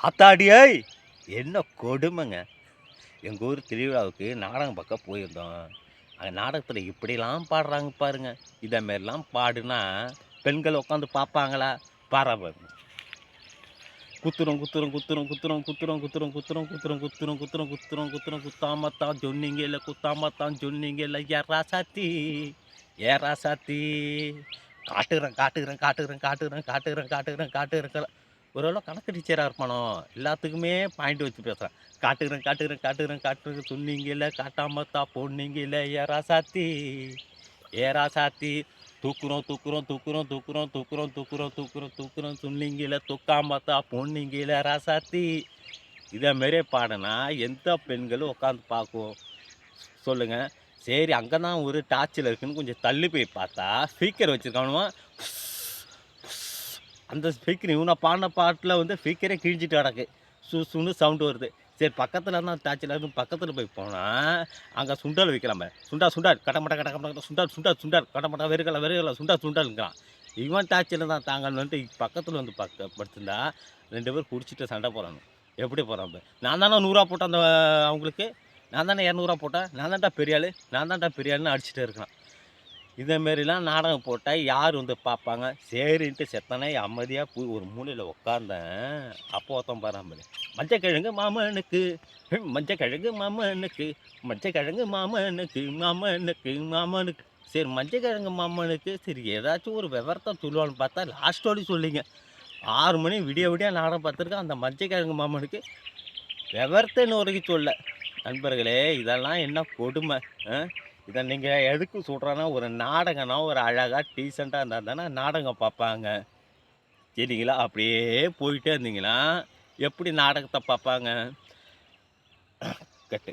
ஆத்தாடியாய் என்ன கொடுமைங்க எங்கள் ஊர் திருவிழாவுக்கு நாடகம் பக்கம் போயிருந்தோம் அந்த நாடகத்தில் இப்படிலாம் பாடுறாங்க பாருங்க இதை மாரிலாம் பாடுனா பெண்கள் உட்காந்து பார்ப்பாங்களா பாரா பாருங்க குத்துறோம் குத்துறோம் குத்துறோம் குத்துறோம் குத்துறோம் குத்துறோம் குத்துறோம் குத்துறோம் குத்துறோம் குத்துறோம் குத்துறோம் குத்துறோம் குத்தாமத்தான் சொன்னீங்க இல்லை குத்தாமத்தான் சொன்னீங்க இல்லை ஏறா சாத்தி ஏறா சாத்தி காட்டுறேன் காட்டுகிறேன் காட்டுகிறேன் காட்டுகிறேன் காட்டுகிறேன் காட்டுகிறேன் காட்டுகிறேன் ஓரளவு கணக்கு டீச்சராக இருப்பானோ? எல்லாத்துக்குமே பாயிண்ட் வச்சு பேசுகிறேன் காட்டுகிறேன் காட்டுக்கிறேன் காட்டுகிறேன் காட்டுறேன் சொன்னீங்க இல்லை காட்டாமத்தா பொண்ணீங்க இல்லை ஏறா சாத்தி. ஏரா சாத்தி. தூக்குறோம் தூக்குறோம் தூக்குறோம் தூக்குறோம் தூக்குறோம் தூக்குறோம் தூக்குறோம் தூக்குறோம். சொன்னீங்கள தூக்காமத்தா பொண்ணீங்கள ராசாத்தி இதே மாரியே பாடினா எந்த பெண்களும் உட்காந்து பார்க்கும்? சொல்லுங்கள் சரி அங்கே தான் ஒரு டார்ச்சில் இருக்குன்னு கொஞ்சம் தள்ளி போய் பார்த்தா ஸ்பீக்கர் வச்சுருக்கானுவான். அந்த ஸ்பீக்கர் இவனை பாடின பாட்டில் வந்து ஸ்பீக்கரே கிழிஞ்சிட்டு கிடக்கு. சு சுன்னு சவுண்டு வருது. சரி பக்கத்தில் இருந்தால் டாச்சில் இருந்து பக்கத்தில் போய் போனால் அங்கே சுண்டல் வைக்கலாமே சுண்டா சுண்டார் கடமட்டா கட கடமட்ட சுண்டார் சுண்டார் சுண்டார் கடமட்டா வெறுக்கல வெறுக்கல சுண்டா சுண்டாருங்கிறான் இவன் டாச்சில் தான் தாங்கன்னு வந்துட்டு பக்கத்தில் வந்து பக்க படுத்துருந்தா ரெண்டு பேரும் குடிச்சிட்டு சண்டை போகிறாங்க எப்படி போகிறாங்க நான் தானே நூறுரூவா போட்டேன் அந்த அவங்களுக்கு? நான் தானே இரநூறுவா போட்டேன். நான் தான்டா பெரிய ஆளு நான் தான்டா பெரிய ஆளுன்னு அடிச்சுட்டு இருக்கிறான் இதேமாரிலாம் நாடகம் போட்டால் யார் வந்து பார்ப்பாங்க? சரின்ட்டு செத்தனே அமைதியாக போய் ஒரு மூலையில் உட்காந்தேன் அப்போ ஒருத்தன் பாரு மஞ்சக்கிழங்கு மாமனுக்கு மஞ்சக்கிழங்கு மாமனுக்கு மஞ்சக்கிழங்கு மாமனுக்கு மாமனுக்கு மாமனுக்கு. சரி மஞ்சக்கிழங்கு மாமனுக்கு சரி ஏதாச்சும் ஒரு விவரத்தை சொல்லுவான்னு பார்த்தா லாஸ்ட்டோடய சொல்லிங்க. ஆறு மணி விடிய விடிய நாடகம் பார்த்துருக்கேன். அந்த மஞ்சக்கிழங்கு மாமனுக்கு விவரத்தைன்னு வரைக்கும் சொல்ல. நண்பர்களே இதெல்லாம் என்ன கொடுமை ஆ? இதை நீங்கள் எதுக்கு சொல்கிறேன்னா ஒரு நாடகம்னா ஒரு அழகாக டீசெண்டாக இருந்தால் தானே நாடகம் பார்ப்பாங்க. சரிங்களா அப்படியே போயிட்டே இருந்தீங்கன்னா எப்படி நாடகத்தை பார்ப்பாங்க? கட்டு.